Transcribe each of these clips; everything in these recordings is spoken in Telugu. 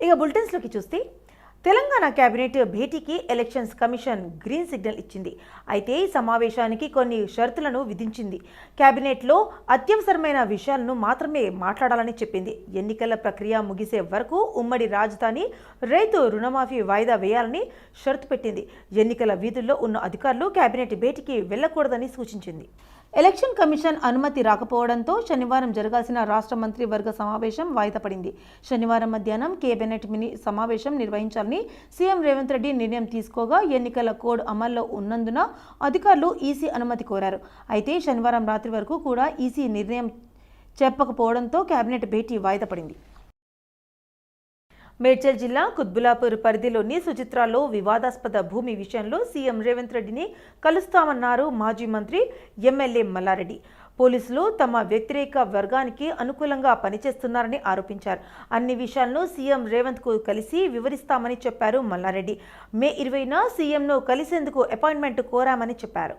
ఇక బులెటిన్స్లోకి చూస్తే తెలంగాణ కేబినెట్ భేటీకి ఎలక్షన్స్ కమిషన్ గ్రీన్ సిగ్నల్ ఇచ్చింది. అయితే ఈ సమావేశానికి కొన్ని షరతులను విధించింది. కేబినెట్లో అత్యవసరమైన విషయాలను మాత్రమే మాట్లాడాలని చెప్పింది. ఎన్నికల ప్రక్రియ ముగిసే వరకు ఉమ్మడి రాజధాని రైతు రుణమాఫీ వాయిదా వేయాలని షరతు పెట్టింది. ఎన్నికల వీధుల్లో ఉన్న అధికారులు కేబినెట్ భేటీకి వెళ్ళకూడదని సూచించింది. ఎలక్షన్ కమిషన్ అనుమతి రాకపోవడంతో శనివారం జరగాల్సిన రాష్ట్ర మంత్రివర్గ సమావేశం వాయిదా పడింది శనివారం మధ్యాహ్నం కేబినెట్ మినీ సమావేశం నిర్వహించాలని సీఎం రేవంత్ రెడ్డి నిర్ణయం తీసుకోగా ఎన్నికల కోడ్ అమల్లో ఉన్నందున అధికారులు ఈసీ అనుమతి కోరారు. అయితే శనివారం రాత్రి వరకు కూడా ఈసీ నిర్ణయం చెప్పకపోవడంతో కేబినెట్ భేటీ వాయిదా పడింది మేడ్చల్ జిల్లా కుత్బులాపూర్ పరిధిలోని సుచిత్రాలో వివాదాస్పద భూమి విషయంలో సీఎం రేవంత్ రెడ్డిని కలుస్తామన్నారు మాజీ మంత్రి ఎమ్మెల్యే మల్లారెడ్డి. పోలీసులు తమ వ్యతిరేక వర్గానికి అనుకూలంగా పనిచేస్తున్నారని ఆరోపించారు. అన్ని విషయాలను సీఎం రేవంత్కు కలిసి వివరిస్తామని చెప్పారు మల్లారెడ్డి. మే ఇరవైన సీఎంను కలిసేందుకు అపాయింట్మెంట్ కోరామని చెప్పారు.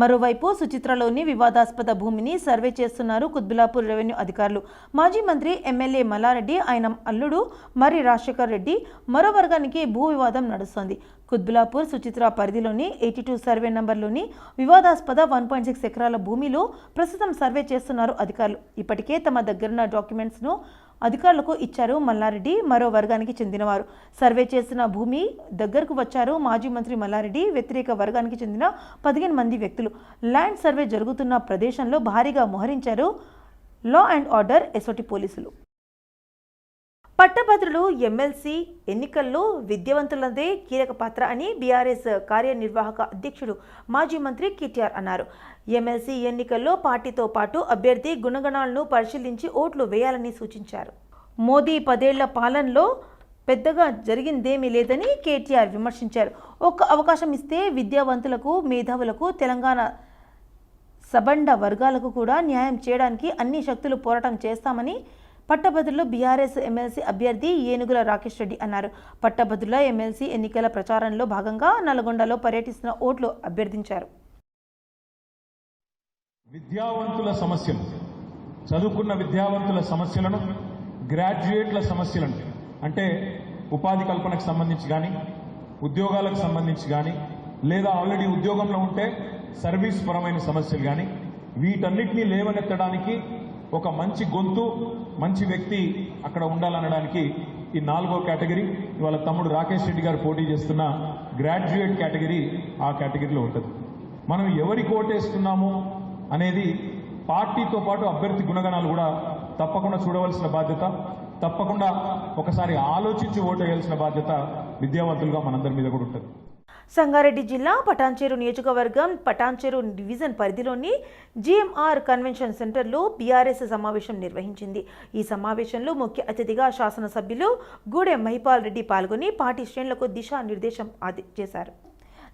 మరోవైపు సుచిత్రలోని వివాదాస్పద భూమిని సర్వే చేస్తున్నారు కుత్బులాపూర్ రెవెన్యూ అధికారులు. మాజీ మంత్రి ఎమ్మెల్యే మల్లారెడ్డి ఆయన అల్లుడు మరి రాజశేఖర్ రెడ్డి మరో వర్గానికి భూ వివాదం నడుస్తోంది. కుత్బులాపూర్ సుచిత్ర పరిధిలోని ఎయిటీ టూ సర్వే నంబర్లోని వివాదాస్పద వన్ పాయింట్ సిక్స్ ఎకరాల భూమిలో ప్రస్తుతం సర్వే చేస్తున్నారు అధికారులు. ఇప్పటికే తమ దగ్గరున్న డాక్యుమెంట్స్ను అధికారులకు ఇచ్చారు మల్లారెడ్డి మరో వర్గానికి చెందినవారు. సర్వే చేసిన భూమి దగ్గరకు వచ్చారు మాజీ మంత్రి మల్లారెడ్డి. వ్యతిరేక వర్గానికి చెందిన పదిహేను మంది వ్యక్తులు. ల్యాండ్ సర్వే జరుగుతున్న ప్రదేశంలో భారీగా మోహరించారు లా అండ్ ఆర్డర్ ఎసోటి పోలీసులు. పట్టభద్రులు ఎమ్మెల్సీ ఎన్నికల్లో విద్యావంతులదే కీలక పాత్ర అని బీఆర్ఎస్ కార్యనిర్వాహక అధ్యక్షుడు మాజీ మంత్రి కేటీఆర్ అన్నారు. ఎమ్మెల్సీ ఎన్నికల్లో పార్టీతో పాటు అభ్యర్థి గుణగణాలను పరిశీలించి ఓట్లు వేయాలని సూచించారు. మోదీ పదేళ్ళ పాలనలో పెద్దగా జరిగిందేమీ లేదని కేటీఆర్ విమర్శించారు. ఒక్క అవకాశం ఇస్తే విద్యావంతులకు మేధావులకు తెలంగాణ సబండ వర్గాలకు కూడా న్యాయం చేయడానికి అన్ని శక్తులు పోరాటం చేస్తామని పట్టభద్రులు బీఆర్ఎస్ ఎమ్మెల్సీ అభ్యర్థి ఏనుగుల రాకేష్ రెడ్డి అన్నారు. పట్టభద్రుల ఎమ్మెల్సీ ఎన్నికల ప్రచారంలో భాగంగా నల్గొండలో పర్యటిస్తున్న ఓట్లు అభ్యర్థించారు. విద్యావంతుల సమస్యలు చదువుకున్న విద్యావంతుల సమస్యలను గ్రాడ్యుయేట్ల సమస్యలను అంటే ఉపాధి కల్పనకు సంబంధించి కానీ ఉద్యోగాలకు సంబంధించి కానీ లేదా ఆల్రెడీ ఉద్యోగంలో ఉంటే సర్వీస్ పరమైన సమస్యలు కానీ వీటన్నిటినీ లేవనెత్తడానికి ఒక మంచి గొంతు మంచి వ్యక్తి అక్కడ ఉండాలనడానికి ఈ నాలుగో కేటగిరీ ఇవాళ తమ్ముడు రాకేష్ రెడ్డి గారు పోటీ చేస్తున్న గ్రాడ్యుయేట్ కేటగిరీ ఆ కేటగిరీలో ఉంటుంది. మనం ఎవరికి ఓటేస్తున్నాము అనేది పార్టీతో పాటు అభ్యర్థి గుణగణాలు కూడా తప్పకుండా చూడవలసిన బాధ్యత తప్పకుండా ఒకసారి ఆలోచించి ఓటు వేయాల్సిన బాధ్యత విద్యావంతులుగా మనందరి మీద కూడా ఉంటుంది. సంగారెడ్డి జిల్లా పటాన్చేరు నియోజకవర్గం పటాన్చేరు డివిజన్ పరిధిలోని జిఎంఆర్ కన్వెన్షన్ సెంటర్లో బీఆర్ఎస్ సమావేశం నిర్వహించింది. ఈ సమావేశంలో ముఖ్య అతిథిగా శాసనసభ్యులు గూడెం మహిపాల్ రెడ్డి పాల్గొని పార్టీ శ్రేణులకు దిశానిర్దేశం ఆది చేశారు.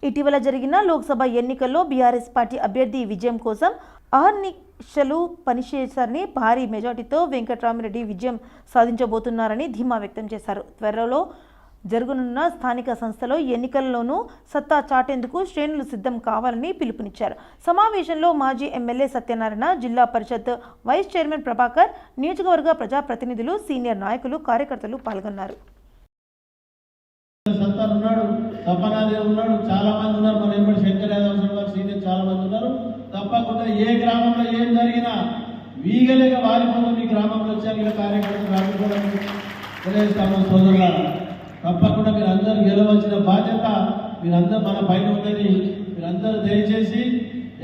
ఇటీవల జరిగిన లోక్సభ ఎన్నికల్లో బీఆర్ఎస్ పార్టీ అభ్యర్థి విజయం కోసం అహర్నిశలు పనిచేశారని భారీ మెజార్టీతో వెంకట్రామిరెడ్డి విజయం సాధించబోతున్నారని ధీమా వ్యక్తం చేశారు. త్వరలో జరగనున్న స్థానిక సంస్థలో ఎన్నికల్లోనూ సత్తా చాటేందుకు శ్రేణులు సిద్ధం కావాలని పిలుపునిచ్చారు. సమావేశంలో మాజీ ఎమ్మెల్యే సత్యనారాయణ జిల్లా పరిషత్ వైస్ చైర్మన్ ప్రభాకర్ నియోజకవర్గ ప్రజాప్రతినిధులు సీనియర్ నాయకులు కార్యకర్తలు పాల్గొన్నారు. ఉన్నాడు తప్పనాదేవ్ ఉన్నాడు చాలా మంది ఉన్నారు. మన ఎంబడి శంకర్ యాదవ్ గారు సీనియర్ చాలా మంది ఉన్నారు. తప్పకుండా ఏ గ్రామంలో ఏం జరిగినా వీగలేక వారిపోతుంది మీ గ్రామంలో వచ్చారు. ఇలా కార్యకర్తలు రాకపోవడానికి తెలియజేస్తాము సోదరులారా. తప్పకుండా మీరు అందరూ గెలవలసిన బాధ్యత మీరందరూ మన పైన ఉందని మీరందరూ దయచేసి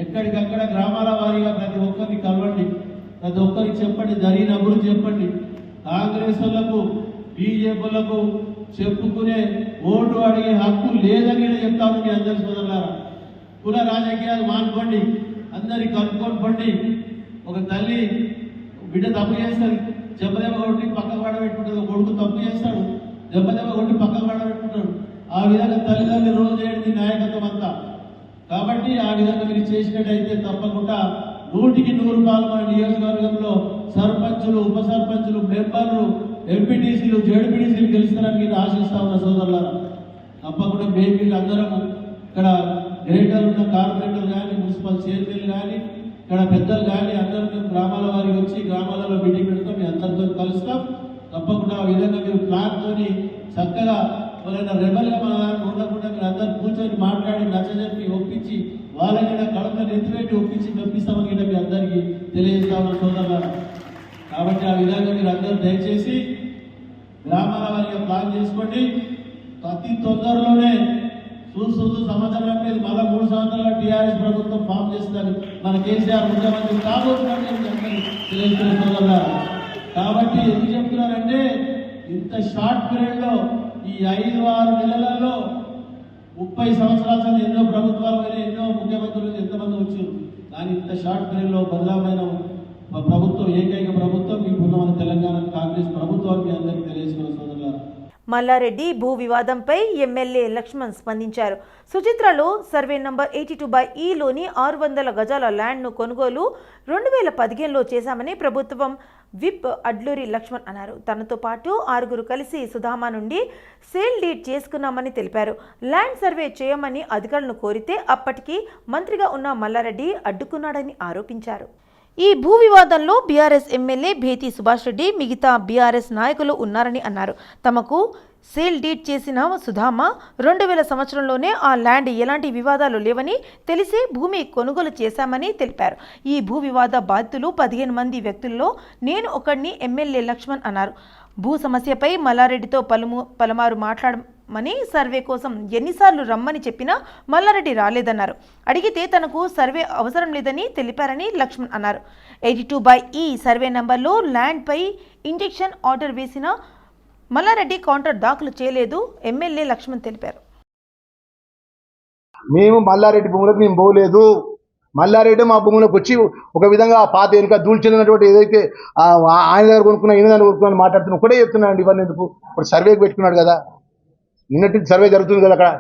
ఎక్కడికక్కడ గ్రామాల వారీగా ప్రతి ఒక్కరిని కలవండి. ప్రతి ఒక్కరికి చెప్పండి జరిగిన అభివృద్ధి చెప్పండి. కాంగ్రెస్ బీజేపీలకు చెప్పుకునే ఓటు అడిగే హక్కు లేదని నేను చెప్తాను మీ అందరి సోదరులారా. కుల రాజకీయాలు మానుకోండి అందరికి కనుక్కొని పండి ఒక తల్లి బిడ్డ తప్పు చేస్తాడు చెప్పలేము ఒకటి పక్కకు పడబెట్టుకుంటుంది కొడుకు తప్పు చేస్తాడు. దెబ్బ దెబ్బ కొట్టి పక్కన పడబెట్టుకుంటాడు ఆ విధంగా తల్లిదండ్రులు రోజు చేయడం నాయకత్వం అంతా. కాబట్టి ఆ విధంగా మీరు చేసినట్టయితే తప్పకుండా నూటికి నూరు పాలు మన నియోజకవర్గంలో సర్పంచులు ఉప సర్పంచులు మెంబర్లు ఎంపీటీసీలు జడ్పీటీసీలు గెలుస్తారని మీరు ఆశిస్తా ఉన్న సోదరులారా. తప్పకుండా మేము అందరం ఇక్కడ గ్రేటర్ ఉన్న కార్పొరేటర్లు కానీ మున్సిపల్ చైర్మన్లు కానీ ఇక్కడ పెద్దలు కానీ అందరం గ్రామాల వారికి వచ్చి గ్రామాలలో మీటింగ్ పెడతాం మీ అందరితో కలుస్తాం. తప్పకుండా ఆ విధంగా మీరు ప్లాన్ తోని చక్కగా ఎవరైనా రెబల్గా మన ఉండకుండా మీరు అందరు కూర్చొని మాట్లాడి నచ్చజెప్పి ఒప్పించి వాళ్ళకైనా కడుపులో నెత్తిపెట్టి ఒప్పించి మెప్పిస్తామని మీ అందరికీ తెలియజేస్తామని సోదరుగా కాబట్టి ఆ విధంగా మీరు అందరూ దయచేసి గ్రామాల వారిగా ప్లాన్ చేసుకోండి. అతి తొందరలోనే చూస్తూ సమాచారం సంవత్సరం అయిపోయింది మళ్ళీ మూడు సంవత్సరాల టీఆర్ఎస్ ప్రభుత్వం ఫామ్ చేస్తారు మన కేసీఆర్ ముఖ్యమంత్రి కాబోతున్నట్టు తెలియజేస్తున్నారు కాబట్టి ఎందుకు చెప్తున్నారంటే ఇంత షార్ట్ పీరియడ్లో ఈ ఐదు ఆరు నెలలలో ముప్పై సంవత్సరాల ఎన్నో ప్రభుత్వాలు అయినా ఎన్నో ముఖ్యమంత్రులు ఎంతమంది వచ్చారు కానీ ఇంత షార్ట్ పీరియడ్లో బదలామైన ప్రభుత్వం ఏకైక ప్రభుత్వం ఇప్పుడు మన తెలంగాణ కాంగ్రెస్ ప్రభుత్వాన్ని మీ అందరికీ తెలియజేసిన సోదరులారా. మల్లారెడ్డి భూ వివాదంపై ఎమ్మెల్యే లక్ష్మణ్ స్పందించారు. సుచిత్రలో survey number eighty two by ఈలోని ఆరు వందల గజాల ల్యాండ్ను కొనుగోలు రెండు వేల పదిహేనులో చేశామని ప్రభుత్వం విప్ అడ్లూరి లక్ష్మణ్ అన్నారు. తనతో పాటు ఆరుగురు కలిసి సుధామా నుండి సేల్ డీడ్ చేసుకున్నామని తెలిపారు. ల్యాండ్ సర్వే చేయమని అధికారులను కోరితే అప్పటికి మంత్రిగా ఉన్న మల్లారెడ్డి అడ్డుకున్నాడని ఆరోపించారు. ఈ భూ వివాదంలో బీఆర్ఎస్ ఎమ్మెల్యే భేతి సుభాష్ రెడ్డి మిగతా బీఆర్ఎస్ నాయకులు ఉన్నారని అన్నారు. తమకు సేల్ డీట్ చేసిన సుధామ రెండు వేల సంవత్సరంలోనే ఆ ల్యాండ్ ఎలాంటి వివాదాలు లేవని తెలిసి భూమి కొనుగోలు చేశామని తెలిపారు. ఈ భూ వివాద బాధితులు పదిహేను మంది వ్యక్తుల్లో నేను ఒకడిని ఎమ్మెల్యే లక్ష్మణ్ అన్నారు. భూ సమస్యపై మల్లారెడ్డితో పలుము పలుమారు మనీ సర్వే కోసం ఎన్నిసార్లు రమ్మని చెప్పినా మల్లారెడ్డి రాలేదన్నారు. అడిగితే తనకు సర్వే అవసరం లేదని తెలిపారని లక్ష్మణ్ అన్నారు. Eighty two by E survey నంబర్లో ల్యాండ్పై ఇంజెక్షన్ ఆర్డర్ వేసిన మల్లారెడ్డి కౌంటర్ దాఖలు చేయలేదు ఎమ్మెల్యే లక్ష్మణ్ తెలిపారు. మేము మల్లారెడ్డి భూములకు మేము పోలేదు. మల్లారెడ్డి మా భూములకు వచ్చి ఒక విధంగా పాత వెనుక దూల్చెల్లినటువంటి ఏదైతే ఆయన దగ్గర కొనుక్కున్నా ఈయన దగ్గర కొనుక్కున్నా మాట్లాడుతున్నా ఒకటే చెప్తున్నాడు ఇవన్నీ ఎందుకు? ఇప్పుడు సర్వేకి పెట్టుకున్నాడు కదా. నిన్నటి సర్వే జరుగుతుంది కదా అక్కడ.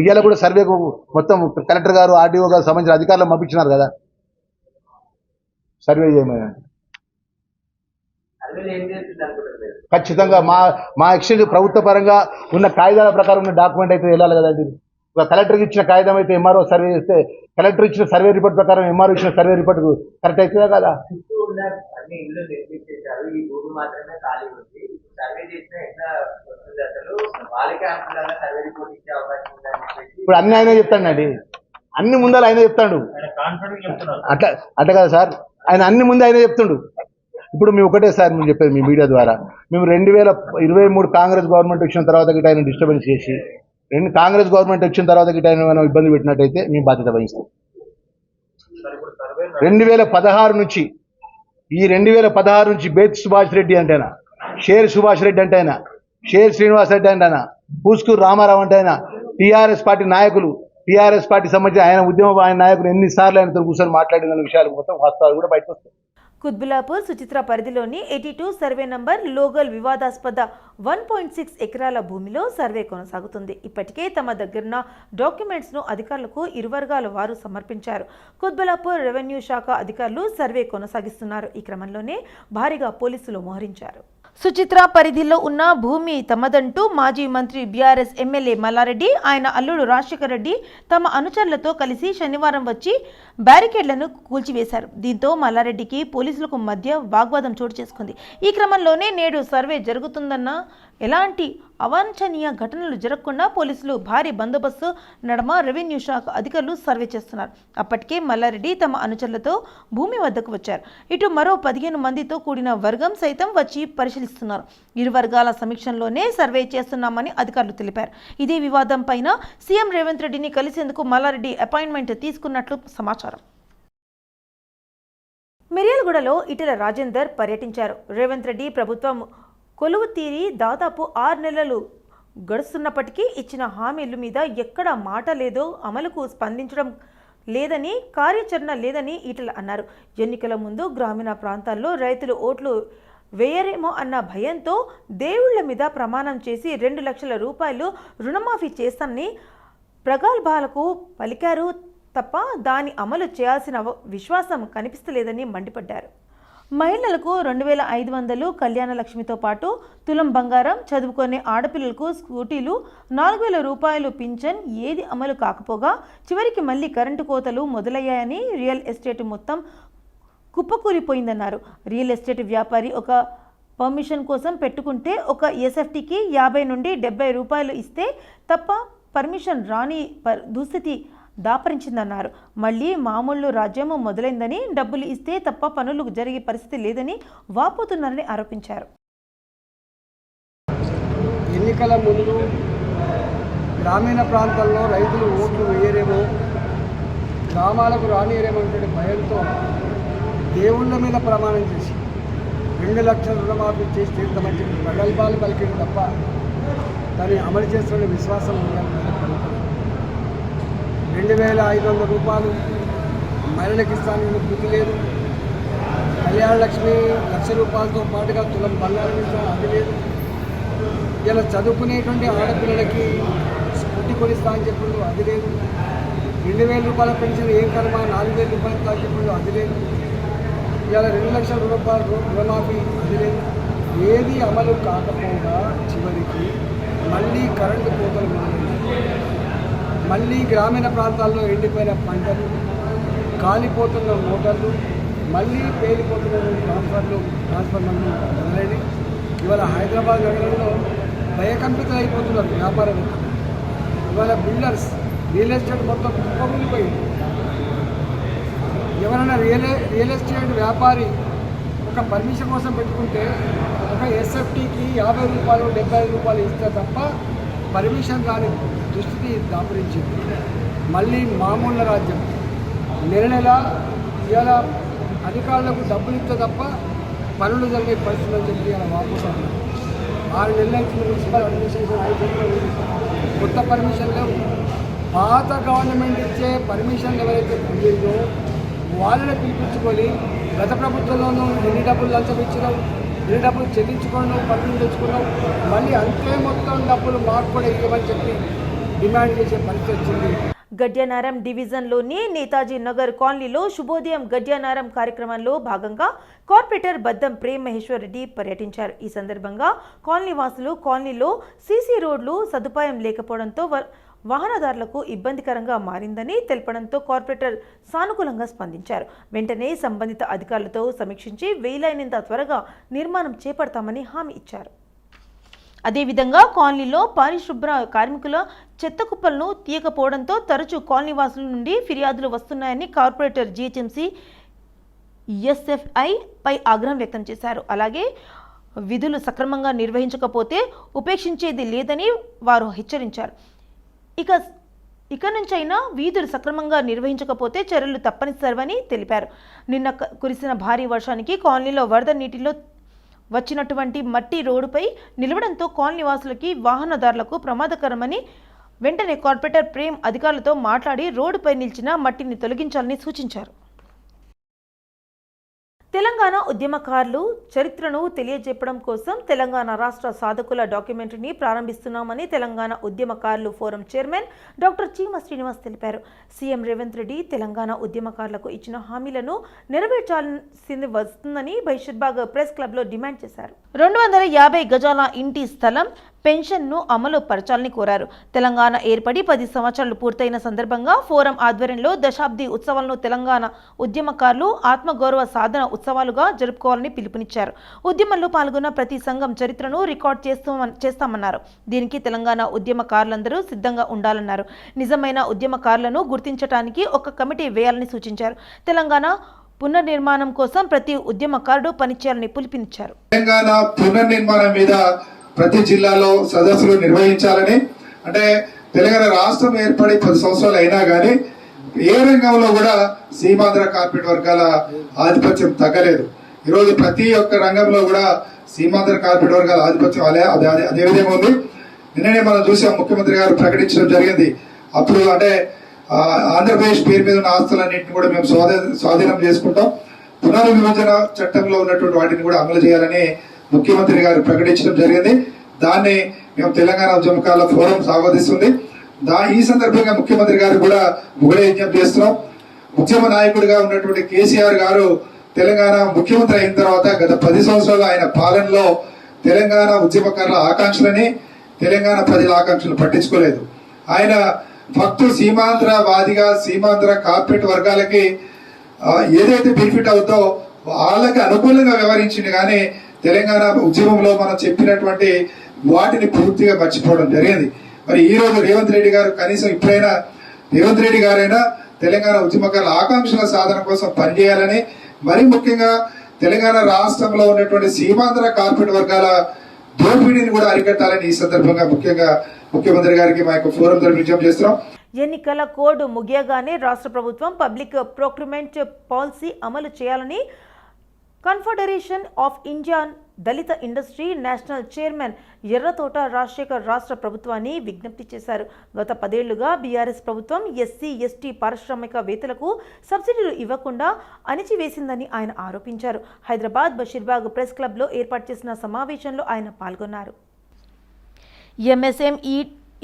ఇవాళ కూడా సర్వేకు మొత్తం కలెక్టర్ గారు ఆర్డీఓ గారు సంబంధించిన అధికారులు పంపించినారు కదా. సర్వే చేయమని. ఖచ్చితంగా మా మా ఎక్స్చేంజ్ ప్రభుత్వ పరంగా ఉన్న కాగితాల ప్రకారం ఉన్న డాక్యుమెంట్ అయితే వెళ్ళాలి కదండి ఒక కలెక్టర్కి ఇచ్చిన కాగితం అయితే ఎంఆర్ఓ సర్వే చేస్తే కలెక్టర్ ఇచ్చిన సర్వే రిపోర్ట్ ప్రకారం ఎంఆర్ఓ ఇచ్చిన సర్వే రిపోర్ట్ కరెక్ట్ అవుతుందా కదా? ఇప్పుడు అన్ని ఆయనే చెప్తాడండి అన్ని ముందర ఆయన చెప్తాడు. అట్లా అట్లా కదా సార్? ఆయన అన్ని ముందు ఆయన చెప్తుండు. ఇప్పుడు మేము ఒకటే సార్ మేము చెప్పేది మీ మీడియా ద్వారా. మేము రెండు వేల ఇరవై మూడు కాంగ్రెస్ గవర్నమెంట్ వచ్చిన తర్వాత గిట్ట ఆయన డిస్టర్బెన్స్ చేసి రెండు కాంగ్రెస్ గవర్నమెంట్ వచ్చిన తర్వాత గిట్ట ఆయన మనం ఇబ్బంది పెట్టినట్టయితే మేము బాధ్యత వహిస్తాం. రెండు వేల పదహారు నుంచి ఈ రెండు వేల పదహారు నుంచి బేత్ సుభాష్ రెడ్డి అంటేనా? షేర్ సుభాష్ రెడ్డి అంటేనా షేర్ శ్రీనివాస్ రెడ్డి అంటేనా పూస్కూరు రామారావు అంటే ఆయన టీఆర్ఎస్ పార్టీ నాయకులు టీఆర్ఎస్ పార్టీ సంబంధించిన ఆయన ఉద్యమ ఆయన నాయకులు ఎన్నిసార్లు ఆయనతో కూర్చొని మాట్లాడిన విషయాలు మొత్తం వాస్తవాలు కూడా బయటకు వస్తాయి. కుద్బులాపూర్ సుచిత్ర పరిధిలోని ఎయిటీ టూ సర్వే నంబర్ లోగల్ వివాదాస్పద వన్ పాయింట్ సిక్స్ ఎకరాల భూమిలో సర్వే కొనసాగుతుంది. ఇప్పటికే తమ దగ్గరున్న డాక్యుమెంట్స్ను అధికారులకు ఇరు వర్గాల వారు సమర్పించారు. కుద్బులాపూర్ రెవెన్యూ శాఖ అధికారులు సర్వే కొనసాగిస్తున్నారు. ఈ క్రమంలోనే భారీగా పోలీసులు మోహరించారు. సుచిత్ర పరిధిలో ఉన్న భూమి తమదంటూ మాజీ మంత్రి బీఆర్ఎస్ ఎమ్మెల్యే మల్లారెడ్డి ఆయన అల్లుడు రాజశేఖర రెడ్డి తమ అనుచరులతో కలిసి శనివారం వచ్చి బ్యారికేడ్లను కూల్చివేశారు. దీంతో మల్లారెడ్డికి పోలీసులకు మధ్య వాగ్వాదం చోటు చేసుకుంది. ఈ క్రమంలోనే నేడు సర్వే జరుగుతుందన్న ఎలాంటి అవాంఛనీయ ఘటనలు జరగకుండా పోలీసులు భారీ బందోబస్తు నడమ రెవెన్యూ శాఖ అధికారులు సర్వే చేస్తున్నారు. అప్పటికే మల్లారెడ్డి తమ అనుచరులతో భూమి వద్దకు వచ్చారు. ఇటు మరో పదిహేను మందితో కూడిన వర్గం సైతం వచ్చి పరిశీలిస్తున్నారు. ఇరు వర్గాల సమీక్షంలోనే సర్వే చేస్తున్నామని అధికారులు తెలిపారు. ఇదే వివాదం పైన సీఎం రేవంత్ రెడ్డిని కలిసేందుకు మల్లారెడ్డి అపాయింట్మెంట్ తీసుకున్నట్లు సమాచారం. మిర్యాలగూడలో ఇటల రాజేందర్ పర్యటించారు. రేవంత్ రెడ్డి ప్రభుత్వం కొలువు తీరి దాదాపు ఆరు నెలలు గడుస్తున్నప్పటికీ ఇచ్చిన హామీల మీద ఎక్కడ మాట లేదో అమలుకు స్పందించడం లేదని కార్యాచరణ లేదని ఈటల అన్నారు. ఎన్నికల ముందు గ్రామీణ ప్రాంతాల్లో రైతులు ఓట్లు వేయరేమో అన్న భయంతో దేవుళ్ళ మీద ప్రమాణం చేసి రెండు లక్షల రూపాయలు రుణమాఫీ చేస్తానని ప్రగల్భాలకు పలికారు తప్ప దాని అమలు చేయాల్సిన విశ్వాసం కనిపిస్తలేదని మండిపడ్డారు. మహిళలకు రెండు వేల ఐదు వందలు కళ్యాణ లక్ష్మితో పాటు తులం బంగారం చదువుకునే ఆడపిల్లలకు స్కూటీలు నాలుగు వేల రూపాయలు పింఛన్ ఏది అమలు కాకపోగా చివరికి మళ్ళీ కరెంటు కోతలు మొదలయ్యాయని రియల్ ఎస్టేట్ మొత్తం కుప్పకూలిపోయిందన్నారు. రియల్ ఎస్టేట్ వ్యాపారి ఒక పర్మిషన్ కోసం పెట్టుకుంటే ఒక ఎస్ఎఫ్టీకి యాభై నుండి డెబ్బై రూపాయలు ఇస్తే తప్ప పర్మిషన్ రాని దుస్థితి దాపరించిందన్నారు. మళ్ళీ మామూలు రాజ్యము మొదలైందని డబ్బులు ఇస్తే తప్ప పనులు జరిగే పరిస్థితి లేదని వాపోతున్నారని ఆరోపించారు. ఎన్నికల ముందు గ్రామీణ ప్రాంతాల్లో రైతులు ఓట్లు వేయరేమో గ్రామాలకు రానియరేమో భయంతో దేవుళ్ళ మీద ప్రమాణం చేసి రెండు లక్షల రుణమాఫీ చేసి తీర్థమని చెప్పి ప్రగల్భాలు పలికింది తప్ప దాన్ని అమలు చేస్తున్న విశ్వాసం ఉందని రెండు వేల ఐదు వందల రూపాయలు మహిళలకు ఇస్తానని బుద్ధి లేదు. కళ్యాణ లక్ష్మి లక్ష రూపాయలతో పాటుగా తులం బంగారం ఇస్తాను అది లేదు. ఇలా చదువుకునేటువంటి ఆడపిల్లలకి స్కూటీ కొనిస్తా అని చెప్పుడు అది లేదు. రెండు వేల రూపాయల పెన్షన్ ఏం కర్మ? నాలుగు వేల రూపాయలు ఇస్తా అని అది లేదు. ఇలా రెండు లక్షల రూపాయల రుణమాఫీ అది లేదు. ఏది అమలు కాకపోగా చివరికి మళ్ళీ కరెంటు కోతలు మొదలైంది మళ్ళీ గ్రామీణ ప్రాంతాల్లో ఎండిపోయిన పంటలు కాలిపోతున్న మోటార్లు మళ్ళీ పేలిపోతున్న ట్రాన్స్ఫర్లు ట్రాన్స్ఫార్మర్లు మొదలైనవి. ఇవాళ హైదరాబాద్ నగరంలో భయకంపితులు అయిపోతున్నారు వ్యాపారవేత్తలు ఇవాళ బిల్డర్స్ రియల్ ఎస్టేట్ మొత్తం కుప్పకూలిపోయింది. ఎవరైనా రియల్ రియల్ ఎస్టేట్ వ్యాపారి ఒక పర్మిషన్ కోసం పెట్టుకుంటే ఒక ఎస్ఎఫ్టీకి యాభై రూపాయలు డెబ్బై ఐదు రూపాయలు ఇస్తే తప్ప పర్మిషన్ రాని దుస్థితి దాపురించింది. మళ్ళీ మామూలు రాజ్యం. నెల నెల ఇవాళ అధికారులకు డబ్బులు ఇస్తే తప్ప పనులు జరిగే పరిస్థితులు చెప్పి అలా వాపోతారు ఆరు నెలల మున్సిపల్ అడ్మినిస్ట్రేషన్ ఐదు కొత్త పర్మిషన్ లేవు. పాత గవర్నమెంట్ ఇచ్చే పర్మిషన్ ఎవరైతే పొందిందో వాళ్ళని పిలిపించుకొని గత ప్రభుత్వంలోనూ ఎన్ని డబ్బులు లంచం ఇచ్చినావు ఏ డబ్బులు చెల్లించుకున్నావు పన్నులు తెచ్చుకున్నావు మళ్ళీ అంతే మొత్తం డబ్బులు మాకు కూడా ఇవ్వమని చెప్పి డిమాండ్ చేసే పరిస్థితి వచ్చింది. గడ్యనారం డివిజన్లోని నేతాజీ నగర్ కాలనీలో శుభోదయం గడ్యనారం కార్యక్రమంలో భాగంగా కార్పొరేటర్ బద్దం ప్రేమ్ మహేశ్వర్ రెడ్డి పర్యటించారు. ఈ సందర్భంగా కాలనీ వాసులు కాలనీలో సీసీ రోడ్లు సదుపాయం లేకపోవడంతో వాహనదారులకు ఇబ్బందికరంగా మారిందని తెలపడంతో కార్పొరేటర్ సానుకూలంగా స్పందించారు. వెంటనే సంబంధిత అధికారులతో సమీక్షించి వీలైనంత త్వరగా నిర్మాణం చేపడతామని హామీ ఇచ్చారు. అదేవిధంగా కాలనీలో పారిశుభ్ర కార్మికుల చెత్త కుప్పలను తీయకపోవడంతో తరచూ కాలనీ వాసుల నుండి ఫిర్యాదులు వస్తున్నాయని కార్పొరేటర్ జిహెచ్ఎంసీ ఎస్ఎఫ్ఐపై ఆగ్రహం వ్యక్తం చేశారు. అలాగే విధులు సక్రమంగా నిర్వహించకపోతే ఉపేక్షించేది లేదని వారు హెచ్చరించారు. ఇక ఇక నుంచైనా వీధులు సక్రమంగా నిర్వహించకపోతే చర్యలు తప్పనిసరివని తెలిపారు. నిన్న క- కురిసిన భారీ వర్షానికి కాలనీలో వరద నీటిలో వచ్చినటువంటి మట్టి రోడ్డుపై నిలవడంతో కాలనీ వాసులకి వాహనదారులకు ప్రమాదకరమని వెంటనే కార్పొరేటర్ ప్రేమ్ అధికారులతో మాట్లాడి రోడ్డుపై నిలిచిన మట్టిని తొలగించాలని సూచించారు. తెలంగాణ ఉద్యమకారులు చరిత్రను తెలియజెప్పడం కోసం తెలంగాణ రాష్ట్ర సాధకుల డాక్యుమెంటరీని ప్రారంభిస్తున్నామని తెలంగాణ ఉద్యమకారులు ఫోరం చైర్మన్ డాక్టర్ చీమ శ్రీనివాస్ తెలిపారు. సీఎం రేవంత్ రెడ్డి తెలంగాణ ఉద్యమకారులకు ఇచ్చిన హామీలను నెరవేర్చాల్సింది వస్తుందని బైషర్బాగ్ ప్రెస్ క్లబ్లో డిమాండ్ చేశారు. రెండు వందల యాభై గజాల ఇంటి స్థలం పెన్షన్ను అమలు పరచాలని కోరారు. తెలంగాణ ఏర్పడి పది సంవత్సరాలు పూర్తయిన సందర్భంగా ఫోరం ఆధ్వర్యంలో దశాబ్ది ఉత్సవాలను తెలంగాణ ఉద్యమకారులు ఆత్మగౌరవ సాధన ఉత్సవాలుగా జరుపుకోవాలని పిలుపునిచ్చారు. ఉద్యమంలో పాల్గొన్న ప్రతి సంఘం చరిత్రను రికార్డ్ చేస్తూ చేస్తామన్నారు. దీనికి తెలంగాణ ఉద్యమకారులందరూ సిద్ధంగా ఉండాలన్నారు. నిజమైన ఉద్యమకారులను గుర్తించడానికి ఒక కమిటీ వేయాలని సూచించారు. తెలంగాణ పునర్నిర్మాణం కోసం ప్రతి ఉద్యమకారుడు పనిచేయాలని పిలుపునిచ్చారు. తెలంగాణ పునర్నిర్మాణం మీద ప్రతి జిల్లాలో సదస్సులు నిర్వహించాలని అంటే తెలంగాణ రాష్ట్రం ఏర్పడి పది సంవత్సరాలు అయినా కానీ ఏ రంగంలో కూడా సీమాంధ్ర కార్పొరేట్ వర్గాల ఆధిపత్యం తగ్గలేదు. ఈరోజు ప్రతి ఒక్క రంగంలో కూడా సీమాంధ్ర కార్పొరేట్ వర్గాల ఆధిపత్యం అదే అదే విధంగా ఉంది. నిన్ననే మనం చూసాం ముఖ్యమంత్రి గారు ప్రకటించడం జరిగింది. అప్పుడు అంటే ఆంధ్రప్రదేశ్ పేరు మీద ఉన్న ఆస్తులన్నింటినీ కూడా మేము స్వాధీ స్వాధీనం చేసుకుంటాం. పునర్విభజన చట్టంలో ఉన్నటువంటి వాటిని కూడా అమలు చేయాలని ముఖ్యమంత్రి గారు ప్రకటించడం జరిగింది. దాన్ని మేము తెలంగాణ ఉద్యమకాల ఫోరం స్వాగతిస్తుంది. దా ఈ సందర్భంగా ముఖ్యమంత్రి గారు కూడా ఒకటే విజ్ఞప్తి చేస్తున్నాం. ఉద్యమ నాయకుడిగా ఉన్నటువంటి కేసీఆర్ గారు తెలంగాణ ముఖ్యమంత్రి అయిన తర్వాత గత పది సంవత్సరాలు ఆయన పాలనలో తెలంగాణ ఉద్యమకారుల ఆకాంక్షలని తెలంగాణ ప్రజల ఆకాంక్షలు పట్టించుకోలేదు. ఆయన భక్తు సీమాంధ్ర వాదిగా సీమాంధ్ర కార్పొరేట్ వర్గాలకి ఏదైతే బెనిఫిట్ అవుతో వాళ్ళకి అనుకూలంగా వ్యవహరించింది కానీ తెలంగాణ ఉద్యమంలో మనం చెప్పినటువంటి వాటిని పూర్తిగా మర్చిపోవడం జరిగింది. మరి ఈ రోజు రేవంత్ రెడ్డి గారు కనీసం ఇప్పుడైనా రేవంత్ రెడ్డి గారైనా తెలంగాణ ఉద్యమకారుల ఆకాంక్షల సాధన కోసం పనిచేయాలని మరి ముఖ్యంగా తెలంగాణ రాష్ట్రంలో ఉన్నటువంటి సీమాంధ్ర కార్పొరేట్ వర్గాల దోపిడీని కూడా అరికట్టాలని ఈ సందర్భంగా ముఖ్యంగా ముఖ్యమంత్రి గారికి మా యొక్క ఫోరం తరఫున విజ్ఞప్తి చేస్తున్నాం. ఎన్నికల కోడ్ ముగియగానే రాష్ట్ర ప్రభుత్వం పబ్లిక్ ప్రొక్యూర్మెంట్ పాలసీ అమలు చేయాలని confederation of Indian Dalit industry national chairman Errathota Rajasekhar రాష్ట్ర ప్రభుత్వాన్ని విజ్ఞప్తి చేశారు. గత పదేళ్ళుగా బీఆర్ఎస్ ప్రభుత్వం ఎస్సీ ఎస్టీ పారిశ్రామిక వేతలకు సబ్సిడీలు ఇవ్వకుండా అణిచివేసిందని ఆయన ఆరోపించారు. హైదరాబాద్ బషీర్బాగ్ ప్రెస్ క్లబ్లో ఏర్పాటు చేసిన సమావేశంలో ఆయన పాల్గొన్నారు. ఎంఎస్ఎంఈ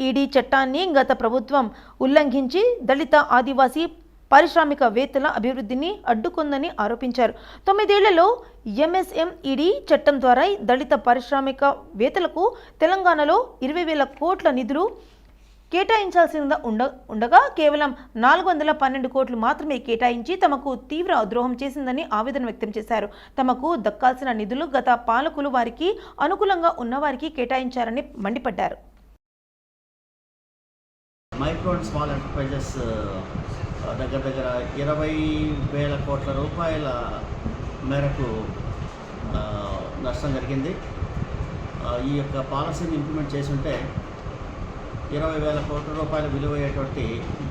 ఈడీ చట్టాన్ని గత ప్రభుత్వం ఉల్లంఘించి దళిత ఆదివాసీ పారిశ్రామికవేత్తల అభివృద్ధిని అడ్డుకుందని ఆరోపించారు. తొమ్మిదేళ్ళలో ఎంఎస్ఎంఈడి చట్టం ద్వారా దళిత పారిశ్రామికవేత్తలకు తెలంగాణలో ఇరవై వేల కోట్ల నిధులు కేటాయించాల్సిందిగా ఉండ ఉండగా కేవలం నాలుగు వందల పన్నెండు కోట్లు మాత్రమే కేటాయించి తమకు తీవ్ర ద్రోహం చేసిందని ఆవేదన వ్యక్తం చేశారు. తమకు దక్కాల్సిన నిధులు గత పాలకులు వారికి అనుకూలంగా ఉన్నవారికి కేటాయించారని మండిపడ్డారు. మైక్రో అండ్ స్మాల్ ఎంటర్ప్రైజెస్ దగ్గర దగ్గర ఇరవై వేల కోట్ల రూపాయల మేరకు నష్టం జరిగింది. ఈ యొక్క పాలసీని ఇంప్లిమెంట్ చేసి ఉంటే ఇరవై వేల కోట్ల రూపాయల విలువయ్యేటువంటి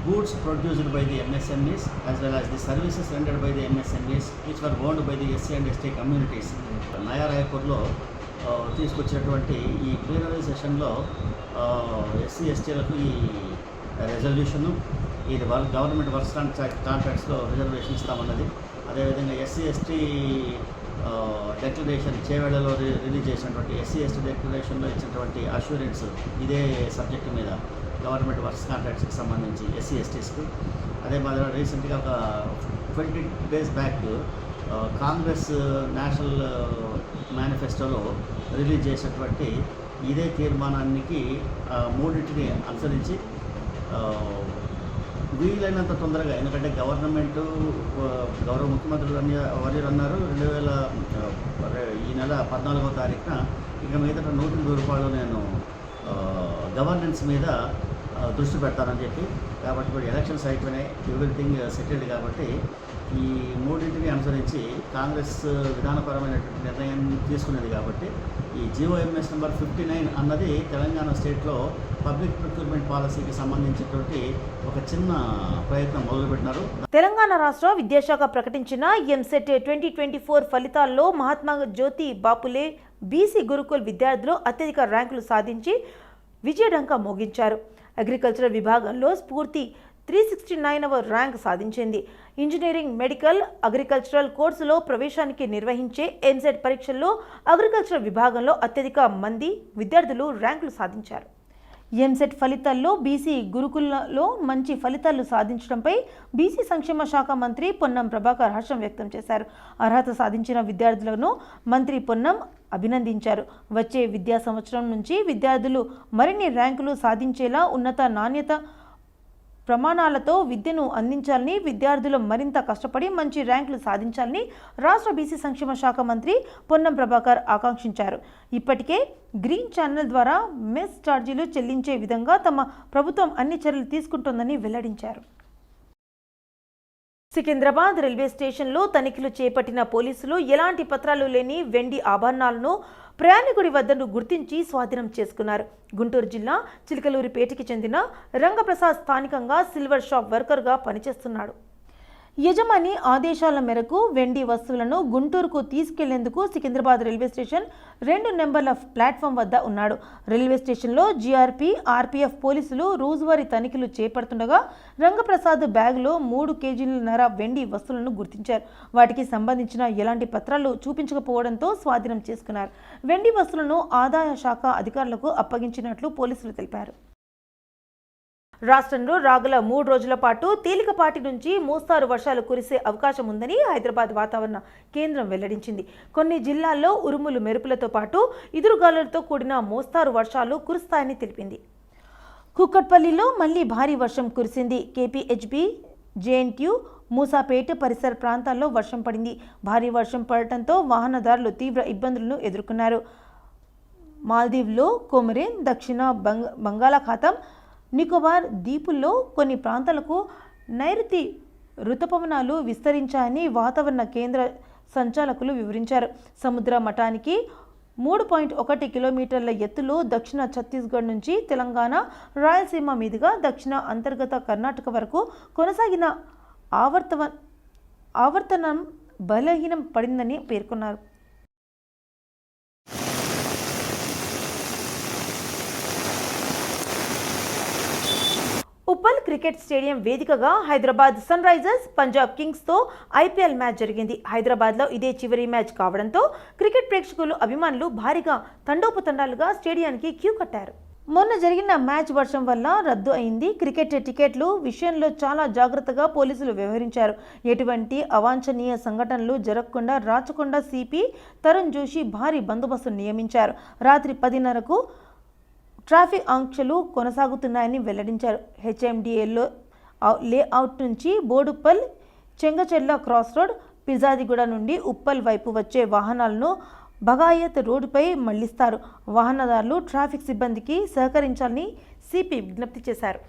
goods produced by the MSMEs as well as the services rendered by the MSMEs which were owned by the SC and ST communities నయా రాయపూర్లో తీసుకొచ్చినటువంటి ఈ ప్లీనరీ సెషన్లో ఎస్సీ ఎస్టీలకు ఈ రెజల్యూషను ఇది వర్ గవర్నమెంట్ వర్క్స్ కాంట్రాక్ట్ కాంట్రాక్ట్స్లో రిజర్వేషన్ ఇస్తామన్నది. అదేవిధంగా ఎస్సీ ఎస్టీ డెక్లరేషన్ చేవేళ్ళలో రిలీజ్ చేసినటువంటి ఎస్సీ ఎస్టీ డెక్లరేషన్లో ఇచ్చినటువంటి అష్యూరెన్స్ ఇదే సబ్జెక్ట్ మీద గవర్నమెంట్ వర్క్స్ కాంట్రాక్ట్స్కి సంబంధించి ఎస్సీ ఎస్టీస్కి. అదే మాదిరిగా రీసెంట్గా ఒక twenty days back Congress national మేనిఫెస్టోలో రిలీజ్ చేసినటువంటి ఇదే తీర్మానానికి మూడింటిని అనుసరించి వీలైనంత తొందరగా ఎందుకంటే గవర్నమెంట్ గౌరవ ముఖ్యమంత్రులు అన్ని వర్యులు అన్నారు రెండు వేల ఈ నెల పద్నాలుగో తారీఖున ఇక మిగతా నూట ఇరవై రూపాయలు నేను గవర్నెన్స్ మీద దృష్టి పెడతానని చెప్పి కాబట్టి ఇప్పుడు ఎలక్షన్స్ అయిపోయినాయి ఎవ్రీథింగ్ సెటిల్డ్ కాబట్టి ఈ మూడింటిని అనుసరించి కాంగ్రెస్ విధానపరమైనటువంటి నిర్ణయం తీసుకునేది కాబట్టి ఈ జిఓఎంఎస్ నెంబర్ ఫిఫ్టీ నైన్ అన్నది తెలంగాణ స్టేట్లో పబ్లిక్ ప్రొక్యూర్మెంట్ పాలసీకి సంబంధించినటువంటి ఒక చిన్న ప్రయత్నం మొదలుపెట్టినారు. తెలంగాణ రాష్ట్ర విద్యాశాఖ ప్రకటించిన ఎంసెట్ ట్వంటీ ట్వంటీ ఫోర్ ఫలితాల్లో మహాత్మా జ్యోతి బాపులే బీసీ గురుకుల్ విద్యార్థులు అత్యధిక ర్యాంకులు సాధించి విజయడంక మోగించారు. అగ్రికల్చర్ విభాగంలో స్ఫూర్తి త్రీ సిక్స్టీ నైనవ ర్యాంక్ సాధించింది. ఇంజనీరింగ్ మెడికల్ అగ్రికల్చరల్ కోర్సులో ప్రవేశానికి నిర్వహించే ఎంసెట్ పరీక్షల్లో అగ్రికల్చర్ విభాగంలో అత్యధిక మంది విద్యార్థులు ర్యాంకులు సాధించారు. ఎంసెట్ ఫలితాల్లో బీసీ గురుకులలో మంచి ఫలితాలు సాధించడంపై బీసీ సంక్షేమ శాఖ మంత్రి పొన్నం ప్రభాకర్ హర్షం వ్యక్తం చేశారు. అర్హత సాధించిన విద్యార్థులను మంత్రి పొన్నం అభినందించారు. వచ్చే విద్యా సంవత్సరం నుంచి విద్యార్థులు మరిన్ని ర్యాంకులు సాధించేలా ఉన్నత నాణ్యత ప్రమాణాలతో విద్యను అందించాలని విద్యార్థులు మరింత కష్టపడి మంచి ర్యాంకులు సాధించాలని రాష్ట్ర బీసీ సంక్షేమ శాఖ మంత్రి పొన్నం ప్రభాకర్ ఆకాంక్షించారు. ఇప్పటికే గ్రీన్ ఛానల్ ద్వారా మెస్ ఛార్జీలు చెల్లించే విధంగా తమ ప్రభుత్వం అన్ని చర్యలు తీసుకుంటోందని వెల్లడించారు. సికింద్రాబాద్ రైల్వే స్టేషన్లో తనిఖీలు చేపట్టిన పోలీసులు ఎలాంటి పత్రాలు లేని వెండి ఆభరణాలను ప్రయాణికుడి వద్దను గుర్తించి స్వాధీనం చేసుకున్నారు. గుంటూరు జిల్లా చిలకలూరిపేటకి చెందిన రంగప్రసాద్ స్థానికంగా సిల్వర్ షాప్ వర్కర్గా పనిచేస్తున్నాడు. యజమాని ఆదేశాల మేరకు వెండి వస్తువులను గుంటూరుకు తీసుకెళ్ళేందుకు సికింద్రాబాద్ రైల్వే స్టేషన్ రెండు నెంబర్ల ప్లాట్ఫామ్ వద్ద ఉన్నాడు. రైల్వే స్టేషన్లో జీఆర్పీ ఆర్పీఎఫ్ పోలీసులు రోజువారీ తనిఖీలు చేపడుతుండగా రంగప్రసాద్ బ్యాగులో మూడు కేజీలన్నర వెండి వస్తువులను గుర్తించారు. వాటికి సంబంధించిన ఎలాంటి పత్రాలు చూపించకపోవడంతో స్వాధీనం చేసుకున్నారు. వెండి వస్తువులను ఆదాయ శాఖ అధికారులకు అప్పగించినట్లు పోలీసులు తెలిపారు. రాష్ట్రంలో రాగల మూడు రోజుల పాటు తేలికపాటి నుంచి మోస్తారు వర్షాలు కురిసే అవకాశం ఉందని హైదరాబాద్ వాతావరణ కేంద్రం వెల్లడించింది. కొన్ని జిల్లాల్లో ఉరుములు మెరుపులతో పాటు ఎదురుగాలులతో కూడిన మోస్తారు వర్షాలు కురుస్తాయని తెలిపింది. కుక్కట్పల్లిలో మళ్ళీ భారీ వర్షం కురిసింది. కేపీహెచ్బి జేఎన్టీయూ మూసాపేట పరిసర ప్రాంతాల్లో వర్షం పడింది. భారీ వర్షం పడటంతో వాహనదారులు తీవ్ర ఇబ్బందులను ఎదుర్కొన్నారు. మాల్దీవ్లో కొమరిన్ దక్షిణ బంగ్ బంగాళాఖాతం నికోబార్ దీపుల్లో కొన్ని ప్రాంతాలకు నైరుతి రుతుపవనాలు విస్తరించాయని వాతావరణ కేంద్ర సంచాలకులు వివరించారు. సముద్ర మఠానికి మూడు పాయింట్ ఒకటి కిలోమీటర్ల ఎత్తులో దక్షిణ ఛత్తీస్గఢ్ నుంచి తెలంగాణ రాయలసీమ మీదుగా దక్షిణ అంతర్గత కర్ణాటక వరకు కొనసాగిన ఆవర్తవ ఆవర్తనం బలహీనం పడిందని పేర్కొన్నారు. ఉప్పల్ క్రికెట్ స్టేడియం వేదికగా హైదరాబాద్ సన్ రైజర్స్ పంజాబ్ కింగ్స్తో ఐపీఎల్ మ్యాచ్ జరిగింది. హైదరాబాద్లో ఇదే చివరి మ్యాచ్ కావడంతో క్రికెట్ ప్రేక్షకులు అభిమానులు భారీగా తండోపతండాలుగా స్టేడియానికి క్యూ కట్టారు. మొన్న జరిగిన మ్యాచ్ వర్షం వల్ల రద్దు అయింది. క్రికెట్ టికెట్లు విషయంలో చాలా జాగ్రత్తగా పోలీసులు వ్యవహరించారు. ఎటువంటి అవాంఛనీయ సంఘటనలు జరగకుండా రాచకొండ సిపి తరుణ్ జోషి భారీ బందోబస్తు నియమించారు. రాత్రి పదిన్నరకు ట్రాఫిక్ ఆంక్షలు కొనసాగుతున్నాయని వెల్లడించారు. హెచ్ఎండిఏలో లేఅవుట్ నుంచి బోడుప్పల్ చెంగచెర్ల క్రాస్ రోడ్ పిజాదిగూడ నుండి ఉప్పల్ వైపు వచ్చే వాహనాలను బగాయత్ రోడ్డుపై మళ్ళిస్తారు. వాహనదారులు ట్రాఫిక్ సిబ్బందికి సహకరించాలని సిపి విజ్ఞప్తి చేశారు.